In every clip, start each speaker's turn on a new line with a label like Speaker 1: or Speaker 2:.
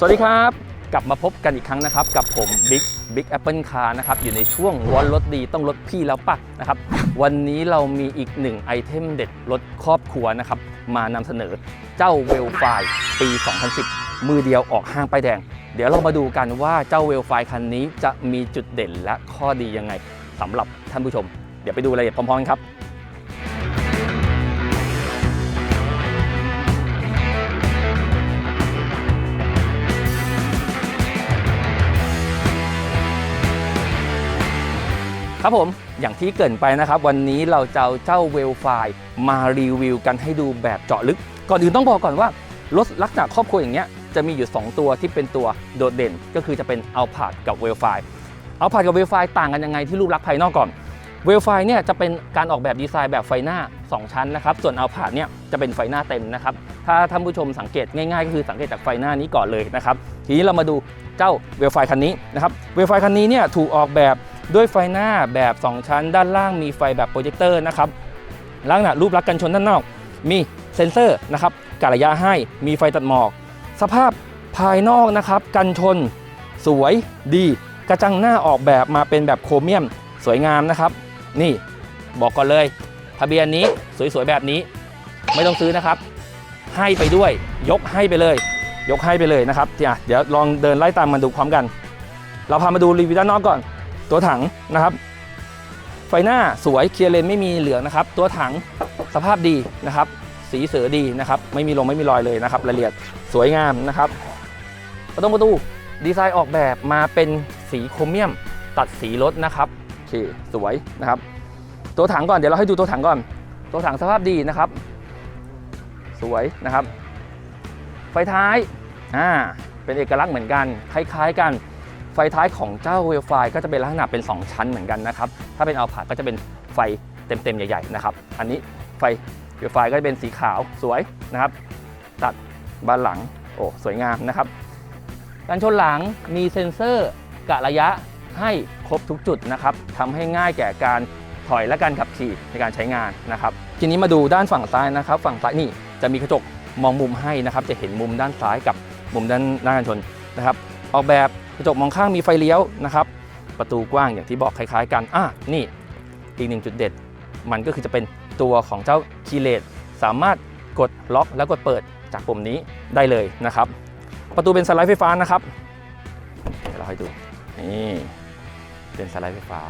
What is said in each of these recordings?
Speaker 1: สวัสดีครับ กลับมาพบกันอีกครั้งนะครับ กับผมบิ๊กบิ๊กแอปเปิลคาร์นะครับ อยู่ในช่วงวันรถดีต้องรถพี่แล้วปะนะครับ วันนี้เรามีอีกหนึ่งไอเทมเด็ดรถครอบครัวนะครับ มานำเสนอเจ้าเวลไฟปี 2010 มือเดียวออกห้างป้ายแดง เดี๋ยวเรามาดูกันว่าเจ้าเวลไฟคันนี้จะมีจุดเด่นและข้อดียังไงสำหรับท่านผู้ชม เดี๋ยวไปดูรายละเอียดพร้อมๆกันครับ ครับผมอย่างที่เกินไปนะครับ วันนี้เราจะเอาเจ้าเวลไฟมารีวิวกันให้ดูแบบเจาะลึก ก่อนอื่นต้องบอกก่อนว่ารถลักษณะครอบครัวอย่างเงี้ยจะมีอยู่ 2 ตัวที่เป็นตัวโดดเด่น ก็คือจะเป็นเอาผาดกับเวลไฟเอาผาดกับเวลไฟต่างกันยังไงที่รูปลักษณ์ภายนอกก่อนเวลไฟเนี่ยจะเป็นการออกแบบดีไซน์แบบไฟหน้า 2 ชั้นนะครับ ส่วนเอาผาดเนี่ยจะเป็นไฟหน้าเต็มนะครับ ถ้าท่านผู้ชมสังเกตง่ายๆ ก็คือสังเกตจากไฟหน้านี้ก่อนเลยนะครับ ทีนี้เรามาดูเจ้าเวลไฟคันนี้นะครับเวลไฟคันนี้เนี่ยถูกออกแบบ ด้วยไฟหน้าแบบ 2 ชั้น ด้านล่างมีไฟแบบโปรเจคเตอร์นะครับลักษณะรูปลักษณ์กันชนด้านนอก มีเซ็นเซอร์นะครับกะระยะให้มีไฟตัดหมอก สภาพภายนอกนะครับกันชน สวยดี กระจังหน้าออกแบบมาเป็นแบบโครเมียมสวยงามนะครับ นี่บอกก่อนเลย ทะเบียนนี้สวยๆแบบนี้ไม่ต้องซื้อนะครับ ให้ไปด้วย ยกให้ไปเลย ยกให้ไปเลยนะครับอะเดี๋ยวลองเดินไล่ตามมาดูพร้อมกัน เราพามาดูรีวิวด้านนอกก่อน ตัวถังนะครับ ไฟหน้าสวยเคลียร์เลนไม่มีเหลืองนะครับ ตัวถังสภาพดีนะครับ สีเสือดีนะครับ ไม่มีลงไม่มีรอยเลยนะครับรายละเอียดสวยงามนะครับประตูประตูดีไซน์ออกแบบมาเป็นสีโครเมียมตัดสีรถนะครับโอเคสวยนะครับ ตัวถังก่อนเดี๋ยวเราให้ดูตัวถังก่อน ตัวถังสภาพดีนะครับ สวยนะครับ ไฟท้ายอ่าเป็นเอกลักษณ์เหมือนกัน คล้าย ๆ กัน ฟท้ายของเจ้าเวลไฟก็จะเป็นลักษณะเป็น 2 ชั้นเหมือนกันนะครับ ถ้าเป็นอัลพาก็จะเป็นไฟเต็มๆ ใหญ่ๆนะครับ อันนี้ไฟเวลไฟก็จะเป็นสีขาวสวยนะครับ ตัดบานหลังโอ้สวยงามนะครับการชนหลังมีเซ็นเซอร์กะระยะให้ครบทุกจุดนะครับทำให้ง่ายแก่การถอยและการขับขี่ในการใช้งานนะครับ ทีนี้มาดูด้านฝั่งซ้ายนะครับ ฝั่งซ้ายนี่จะมีกระจกมองมุมให้นะครับ จะเห็นมุมด้านซ้ายกับมุมด้านหน้ากันชนนะครับ ออกแบบ กระจกมองข้างมีไฟเลี้ยวนะครับ ประตูกว้างอย่างที่บอกคล้ายๆกันอะนี่อีกหนึ่งจุดเด็ด มันก็คือจะเป็นตัวของเจ้าคีย์เลสสามารถกดล็อกแล้วกดเปิดจากปุ่มนี้ได้เลยนะครับ ประตูเป็นสไลด์ไฟฟ้านะครับเดี๋ยวเราให้ดูนี่เป็นสไลด์ไฟฟ้า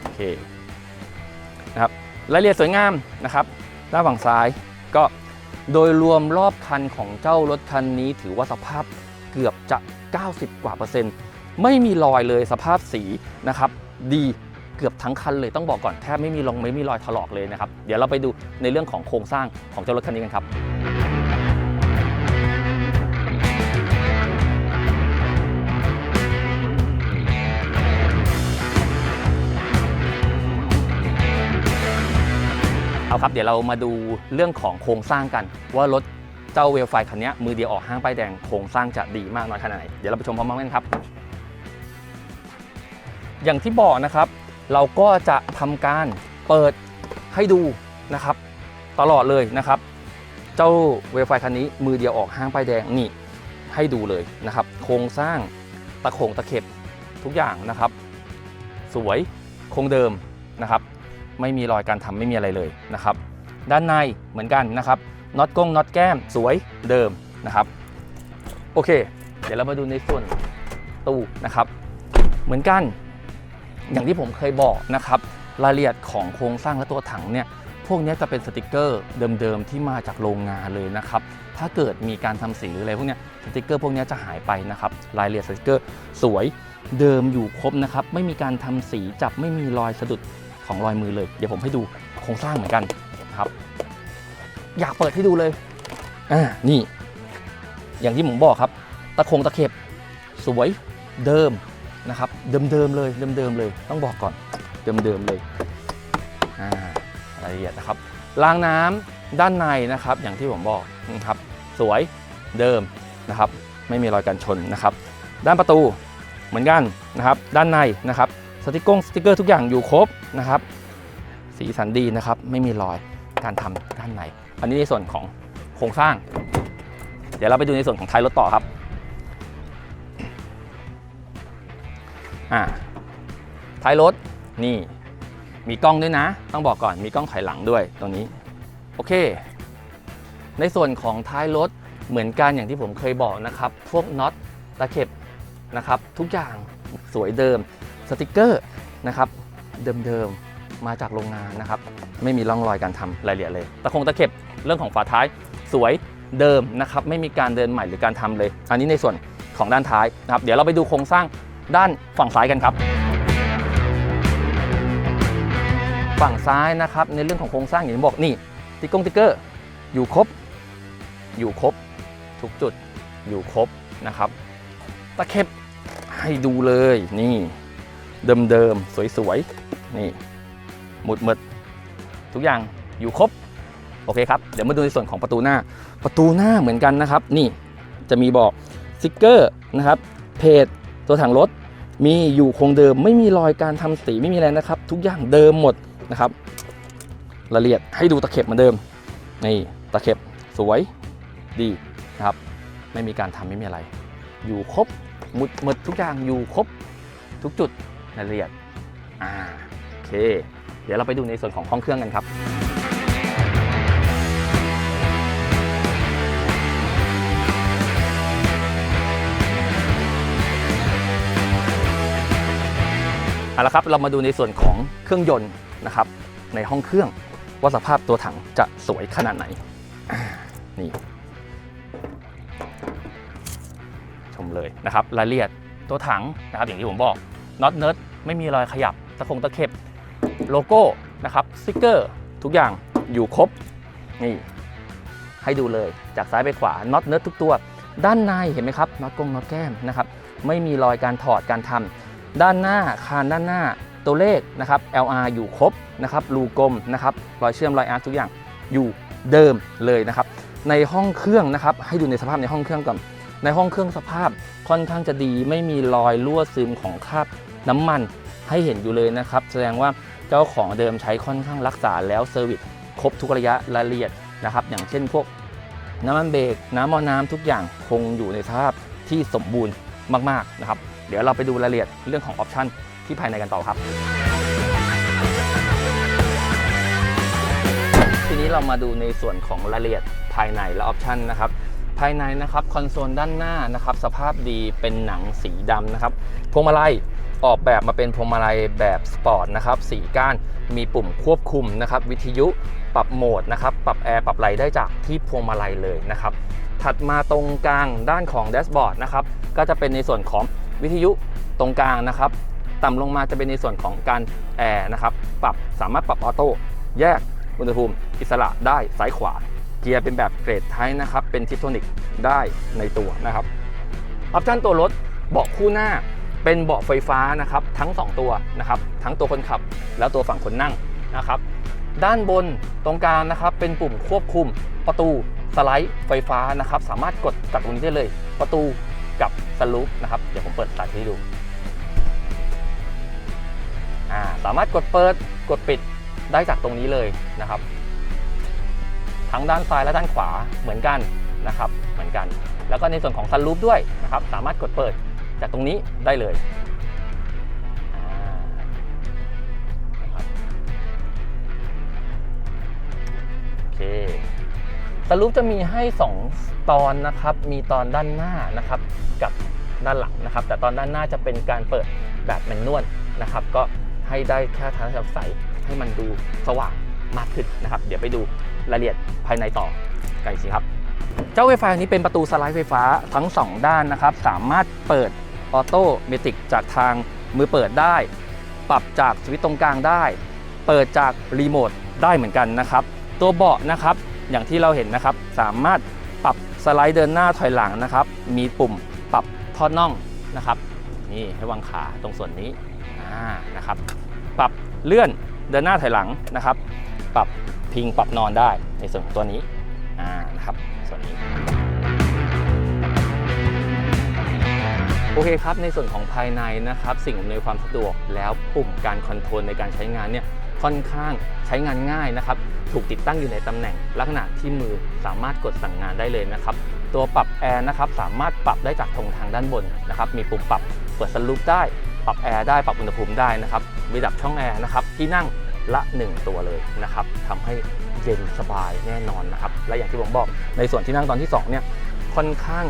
Speaker 1: โอเคนะครับรายละเอียดสวยงามนะครับด้านฝั่งซ้ายก็โดยรวมรอบคันของเจ้ารถคันนี้ถือว่าสภาพเกือบจะ 90 กว่าเปอร์เซ็นต์ ไม่มีรอยเลยสภาพสีนะครับดีเกือบทั้งคันเลยต้องบอกก่อนแทบไม่มีรองไม่มีรอยถลอกเลยนะครับเดี๋ยวเราไปดูในเรื่องของโครงสร้างของเจ้ารถคันนี้กันครับเอาครับเดี๋ยวเรามาดูเรื่องของโครงสร้างกัน ว่ารถเจ้าเวลไฟคันนี้มือเดียวออกห้างป้ายแดงโครงสร้างจะดีมากน้อยขนาดไหนเดี๋ยวเราไปชมพร้อมๆกันครับ อย่างที่บอกนะครับ เราก็จะทำการเปิดให้ดูนะครับ ตลอดเลยนะครับ เจ้าเวลไฟคันนี้มือเดียวออกห้างป้ายแดงนี่ให้ดูเลยนะครับ โครงสร้างตะโขงตะเข็บทุกอย่างนะครับ สวยคงเดิมนะครับ ไม่มีรอยการทำไม่มีอะไรเลยนะครับ ด้านในเหมือนกันนะครับน็อตกงน็อตแก้มสวยเดิมนะครับ โอเค เดี๋ยวเรามาดูในส่วนตู้นะครับ เหมือนกัน อย่างที่ผมเคยบอกนะครับรายละเอียดของโครงสร้างและตัวถังเนี่ยพวกนี้จะเป็นสติกเกอร์เดิมๆที่มาจากโรงงานเลยนะครับถ้าเกิดมีการทำสีหรืออะไรพวกนี้สติกเกอร์พวกนี้จะหายไปนะครับรายละเอียดสติกเกอร์สวยเดิมอยู่ครบนะครับไม่มีการทำสีจับไม่มีรอยสะดุดของรอยมือเลย เดี๋ยวผมให้ดูโครงสร้างเหมือนกันนะครับ อยากเปิดให้ดูเลยอ่านี่ อย่างที่ผมบอกครับ ตะคงตะเข็บสวยเดิม นะครับเดิมๆเลยเดิมๆเลย ต้องบอกก่อนเดิมๆเลยอ่ารายละเอียดนะครับรางน้ำด้านในนะครับ อย่างที่ผมบอกนะครับ สวยเดิมนะครับ ไม่มีรอยกันชนนะครับ ด้านประตูเหมือนกันนะครับ ด้านในนะครับสติกกงสติกเกอร์ทุกอย่างอยู่ครบนะครับ สีสันดีนะครับ ไม่มีรอยการทำด้านใน อันนี้ในส่วนของโครงสร้าง เดี๋ยวเราไปดูในส่วนของท้ายรถต่อครับ อ่าท้ายรถนี่ มีกล้องด้วยนะ ต้องบอกก่อนมีกล้องถอยหลังด้วยตรงนี้ โอเค ในส่วนของท้ายรถเหมือนกันอย่างที่ผมเคยบอกนะครับ พวกน็อตตะเข็บนะครับ ทุกอย่างสวยเดิมสติกเกอร์นะครับเดิมๆมาจากโรงงานนะครับ ไม่มีร่องรอยการทำรายละเอียดเลยตะคงตะเข็บเรื่องของฝาท้ายสวยเดิมนะครับ ไม่มีการเดินใหม่หรือการทำเลย อันนี้ในส่วนของด้านท้ายนะครับ เดี๋ยวเราไปดูโครงสร้าง ด้านฝั่งซ้ายกันครับ ฝั่งซ้ายนะครับในเรื่องของโครงสร้างอย่างที่บอกนี่ติ๊กงติ๊กเกอร์อยู่ครบ อยู่ครบ ทุกจุดอยู่ครบนะครับตะเข็บให้ดูเลยนี่ เดิมๆสวยๆนี่หมุดหมดทุกอย่างอยู่ครบโอเคครับ เดี๋ยวมาดูในส่วนของประตูหน้า ประตูหน้าเหมือนกันนะครับ นี่จะมีบอกสติกเกอร์นะครับ เพจตัวถังรถ มีอยู่คงเดิมไม่มีรอยการทำสีไม่มีอะไรนะครับ ทุกอย่างเดิมหมดนะครับรายละเอียดให้ดูตะเข็บเหมือนเดิมนี่ตะเข็บสวยดีนะครับ ไม่มีการทำไม่มีอะไร อยู่ครบหมดหมดทุกอย่างอยู่ครบทุกจุดรายละเอียดอ่าโอเค เดี๋ยวเราไปดูในส่วนของห้องเครื่องกันครับ เอาละครับเรามาดูในส่วนของเครื่องยนต์นะครับ ในห้องเครื่องว่าสภาพตัวถังจะสวยขนาดไหนนี่ชมเลยนะครับรายละเอียดตัวถังนะครับอย่างที่ผมบอกน็อตเนิร์ดไม่มีรอยขยับตะคงตะเข็บโลโก้นะครับสติกเกอร์ ทุกอย่างอยู่ครบนี่ให้ดูเลยจากซ้ายไปขวาน็อตเนิร์ดทุกตัว ด้านในเห็นไหมครับน็อตกงน็อตแก้มนะครับไม่มีรอยการถอดการทำ ด้านหน้าคานด้านหน้าตัวเลขนะครับ LR อยู่ครบนะครับรูกลมนะครับรอยเชื่อมรอยอาร์ทุกอย่างอยู่เดิมเลยนะครับ ในห้องเครื่องนะครับ ให้ดูในสภาพในห้องเครื่องก่อน ในห้องเครื่องสภาพค่อนข้างจะดีไม่มีรอยรั่วซึมของคราบน้ำมันให้เห็นอยู่เลยนะครับ แสดงว่าเจ้าของเดิมใช้ค่อนข้างรักษาแล้วเซอร์วิสครบทุกระยะรายละเอียดนะครับ อย่างเช่นพวกน้ำมันเบรกน้ำมอน้ำทุกอย่างคงอยู่ในสภาพที่สมบูรณ์มากๆนะครับ เดี๋ยวเราไปดูรายละเอียดเรื่องของออปชันที่ภายในกันต่อครับ ทีนี้เรามาดูในส่วนของรายละเอียดภายในและออปชันนะครับภายในนะครับคอนโซลด้านหน้านะครับสภาพดีเป็นหนังสีดำนะครับพวงมาลัยออกแบบมาเป็นพวงมาลัยแบบสปอร์ตนะครับสีก้านมีปุ่มควบคุมนะครับวิทยุปรับโหมดนะครับปรับแอร์ปรับไหลได้จากที่พวงมาลัยเลยนะครับถัดมาตรงกลางด้านของแดชบอร์ดนะครับก็จะเป็นในส่วนของ วิทยุตรงกลางนะครับ ต่ำลงมาจะเป็นในส่วนของการแอร์นะครับ ปรับสามารถปรับออโต้แยกอุณหภูมิ อิสระได้ซ้ายขวา เกียร์เป็นแบบเกรดไทป์นะครับ เป็นทิปโทนิกได้ในตัวนะครับออปชั่นตัวรถเบาะคู่หน้าเป็นเบาะไฟฟ้านะครับทั้ง 2 ตัวนะครับทั้งตัวคนขับ แล้วตัวฝั่งคนนั่งนะครับด้านบนตรงกลางนะครับเป็นปุ่มควบคุมประตูสไลด์ไฟฟ้านะครับ สามารถกดจากตรงนี้ได้เลย ประตู กับสลูปนะครับ เดี๋ยวผมเปิดสายให้ดูอ่าสามารถกดเปิดกดปิดได้จากตรงนี้เลยนะครับ ทั้งด้านซ้ายและด้านขวาเหมือนกันนะครับ เหมือนกัน แล้วก็ในส่วนของสลูปด้วยนะครับ สามารถกดเปิดจากตรงนี้ได้เลย สรุปจะมีให้ 2 ตอนนะครับ มีตอนด้านหน้านะครับกับด้านหลังนะครับ แต่ตอนด้านหน้าจะเป็นการเปิดแบบแมนนวลนะครับ ก็ให้ได้แค่ทางใสให้มันดูสว่างมากขึ้นนะครับ เดี๋ยวไปดูรายละเอียดภายในต่อกันอีกทีครับ เจ้าไวไฟนี้เป็นประตูสไลด์ไฟฟ้าทั้ง 2 ด้านนะครับ สามารถเปิดออโต้เมติกจากทางมือเปิดได้ ปรับจากสวิตช์ตรงกลางได้ เปิดจากรีโมทได้เหมือนกันนะครับ ตัวเบาะนะครับ อย่างที่เราเห็นนะครับ สามารถปรับสไลด์เดินหน้าถอยหลังนะครับ มีปุ่มปรับท่อน่องนะครับ นี่ให้วางขาตรงส่วนนี้นะครับ ปรับเลื่อนเดินหน้าถอยหลังนะครับ ปรับพิงปรับนอนได้ในส่วนของตัวนี้นะครับ ส่วนนี้ โอเคครับ ในส่วนของภายในนะครับ สิ่งอำนวยความสะดวกแล้วปุ่มการคอนโทรลในการใช้งานเนี่ยค่อนข้างใช้งานง่ายนะครับ ถูกติดตั้งอยู่ในตำแหน่ง ลักษณะที่มือสามารถกดสั่งงานได้เลยนะครับ ตัวปรับแอร์นะครับสามารถปรับได้จากตรงทางด้านบนนะครับ มีปุ่มปรับเปิดสลูปได้ ปรับแอร์ได้ ปรับอุณหภูมิได้นะครับมีดับช่องแอร์นะครับ ที่นั่งละ 1 ตัวเลยนะครับทำให้เย็นสบายแน่นอนนะครับ และอย่างที่ผมบอกในส่วนที่นั่งตอนที่สองเนี่ยค่อนข้าง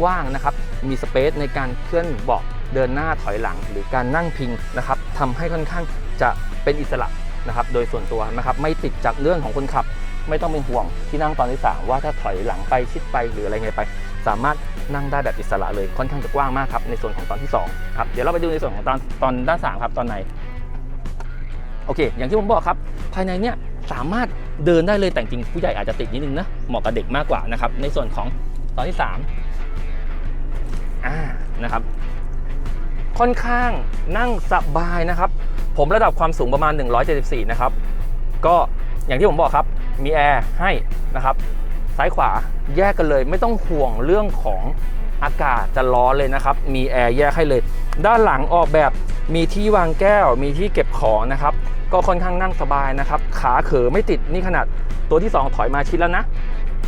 Speaker 1: กว้างนะครับ มีสเปซในการเคลื่อนเบาะเดินหน้าถอยหลัง หรือการนั่งพิงนะครับทำให้ค่อนข้างจะเป็นอิสระนะครับ โดยส่วนตัวนะครับ ไม่ติดจากเรื่องของคนขับ ไม่ต้องเป็นห่วงที่นั่งตอนที่สามว่าถ้าถอยหลังไปชิดไปหรืออะไรไงไป สามารถนั่งได้แบบอิสระเลยค่อนข้างจะกว้างมากครับในส่วนของตอนที่2ครับเดี๋ยวเราไปดูในส่วนของตอนตอนด้าน3ครับตอนในโอเค อย่างที่ผมบอกครับ ภายในเนี่ยสามารถเดินได้เลยแต่จริงผู้ใหญ่อาจจะติดนิดนึงนะเหมาะกับเด็กมากกว่านะครับในส่วนของตอนที่ 3 อ่านะครับ ค่อนข้างนั่งสบายนะครับ ผมระดับความสูงประมาณ 174 นะครับ ก็อย่างที่ผมบอกครับ มีแอร์ให้นะครับ ซ้ายขวาแยกกันเลย ไม่ต้องห่วงเรื่องของอากาศจะร้อนเลยนะครับ มีแอร์แยกให้เลย ด้านหลังออกแบบมีที่วางแก้ว มีที่เก็บของนะครับ ก็ค่อนข้างนั่งสบายนะครับ ขาเขอไม่ติดนี่ขนาดตัวที่ 2 ถอยมาชิดแล้วนะ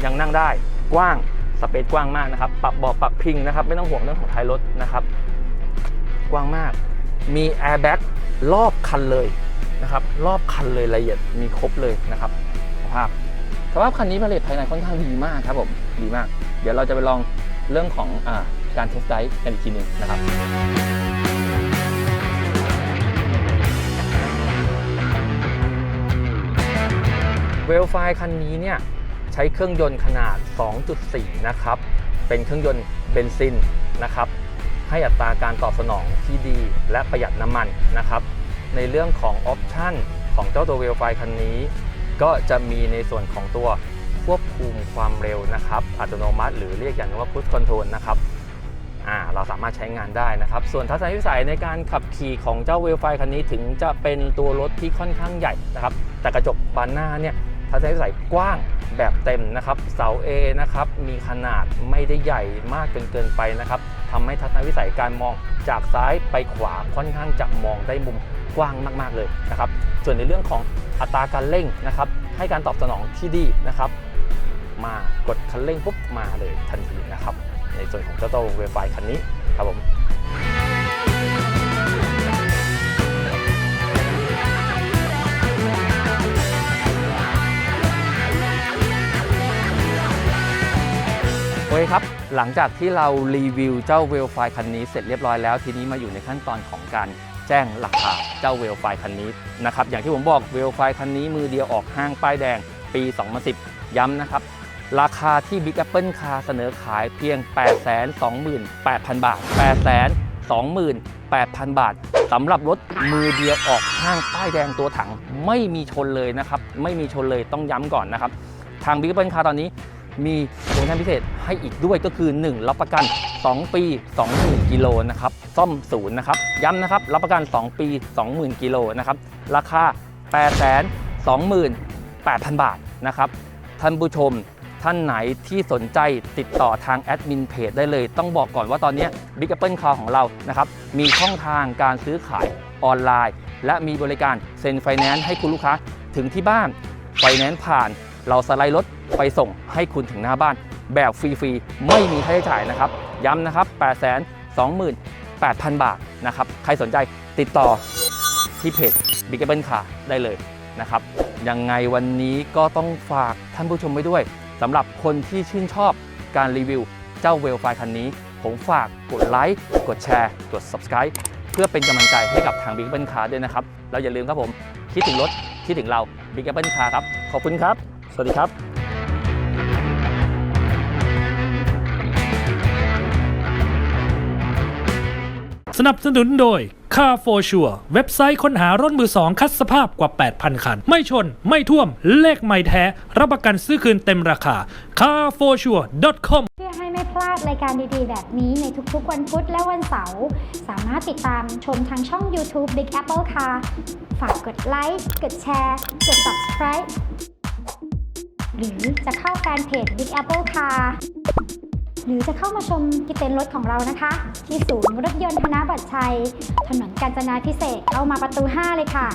Speaker 1: ยังนั่งได้กว้าง สเปซกว้างมากนะครับ ปรับเบาะปรับพิงนะครับ ไม่ต้องห่วงเรื่องของท้ายรถนะครับ กว้างมาก มีแอร์แบ็กรอบคันเลยนะครับ รอบคันเลยละเอียดมีครบเลยนะครับสภาพสภาพคันนี้ผลิตภายในค่อนข้างดีมากครับผมดีมาก เดี๋ยวเราจะไปลองเรื่องของอการเทสไดร์กันอีกทีหนึงนะครับเวลไฟคันนี้เนี่ย ใช้เครื่องยนต์ขนาด 2.4 นะครับ เป็นเครื่องยนต์เบนซินนะครับ ให้อัตราการตอบสนองที่ดีและประหยัดน้ำมันนะครับ ในเรื่องของออปชันของเจ้าตัวเวลไฟคันนี้ ก็จะมีในส่วนของตัวควบคุมความเร็วนะครับ อัตโนมัติ หรือเรียกอย่างว่า Cruise Control นะครับเราสามารถใช้งานได้นะครับ ส่วนทัศนวิสัยในการขับขี่ของเจ้าเวลไฟคันนี้ถึงจะเป็นตัวรถที่ค่อนข้างใหญ่นะครับ แต่กระจกบานหน้าเนี่ยทัศนวิสัยกว้าง แบบเต็มนะครับ เสา A นะครับมีขนาดไม่ได้ใหญ่มากจนเกินไปนะครับทำให้ทัศนวิสัยการมองจากซ้ายไปขวาค่อนข้างจะมองได้มุมกว้างมากๆเลยนะครับ ส่วนในเรื่องของอัตราการเร่งนะครับ ให้การตอบสนองที่ดีนะครับ มากดคันเร่งปุ๊บมาเลยทันทีนะครับ ในส่วนของเจ้าตัวเวฟไฟคันนี้ครับผม โอเคครับ หลังจากที่เรารีวิวเจ้าเวลไฟคันนี้เสร็จเรียบร้อยแล้ว ทีนี้มาอยู่ในขั้นตอนของการแจ้งราคาเจ้าเวลไฟคันนี้นะครับ อย่างที่ผมบอกเวลไฟคันนี้มือเดียวออกห้างป้ายแดงปี 2010 ย้ำนะครับ ราคาที่ Big Apple Car เสนอขายเพียง 828,000 บาท 828,000 บาทสำหรับรถมือเดียวออกห้างป้ายแดงตัวถัง ไม่มีชนเลยนะครับ ไม่มีชนเลยต้องย้ำก่อนนะครับ ทาง Big Apple Car ตอนนี้ มีโปรโมชั่นพิเศษให้อีกด้วยก็คือ 1 รับประกัน 2 ปี 20,000 กิโลนะครับซ่อมศูนย์นะครับย้ำนะครับรับประกัน 2 ปี 20,000 กิโลนะครับราคา 828,000 บาทนะครับท่านผู้ชมท่านไหนที่สนใจติดต่อทางแอดมินเพจได้เลย ต้องบอกก่อนว่าตอนนี้ Big Apple Car ของเรานะครับมีช่องทางการซื้อขายออนไลน์ และมีบริการเซ็นไฟแนนซ์ให้คุณลูกค้าถึงที่บ้านไฟแนนซ์ผ่าน เราสไลด์รถไปส่งให้คุณถึงหน้าบ้าน แบบฟรีๆ ไม่มีค่าใช้จ่ายนะครับ ย้ำนะครับ 8 2 8 0 0 0 บาทนะครับ ใครสนใจติดต่อที่เพจ Big Apple Car ได้เลยนะครับ ยังไงวันนี้ก็ต้องฝากท่านผู้ชมไว้ด้วยสำหรับคนที่ชื่นชอบการรีวิวเจ้าเวลไฟคันนี้ ผมฝากกดไลค์ กดแชร์ กด subscribe เพื่อเป็นกำลังใจให้กับทาง Big Apple Car ด้วยนะครับ แล้วอย่าลืมครับผม คิดถึงรถ คิดถึงเรา Big Apple Car ครับ ขอบคุณครับ สวัสดีครับ
Speaker 2: สนับสนุนโดย Car for Sure เว็บไซต์ค้นหารถมือสองคัดสภาพกว่า 8,000 คัน ไม่ชน ไม่ท่วม เลขไม่แท้ รับประกันซื้อคืนเต็มราคา carforsure.com
Speaker 3: เพื่อให้ไม่พลาดรายการดีๆ แบบนี้ในทุกๆ วันพุธและวันเสาร์สามารถติดตามชมทางช่อง YouTube Big Apple Car ฝากกดไลค์กดแชร์ กด Subscribe หรือจะเข้าแฟนเพจ Big Apple Car หรือจะเข้ามาชมที่เต็นท์รถของเรานะคะ ที่ศูนย์รถยนต์ธนบัตรชัย ถนนกาญจนาพิเศษเข้ามาประตู 5 เลยค่ะ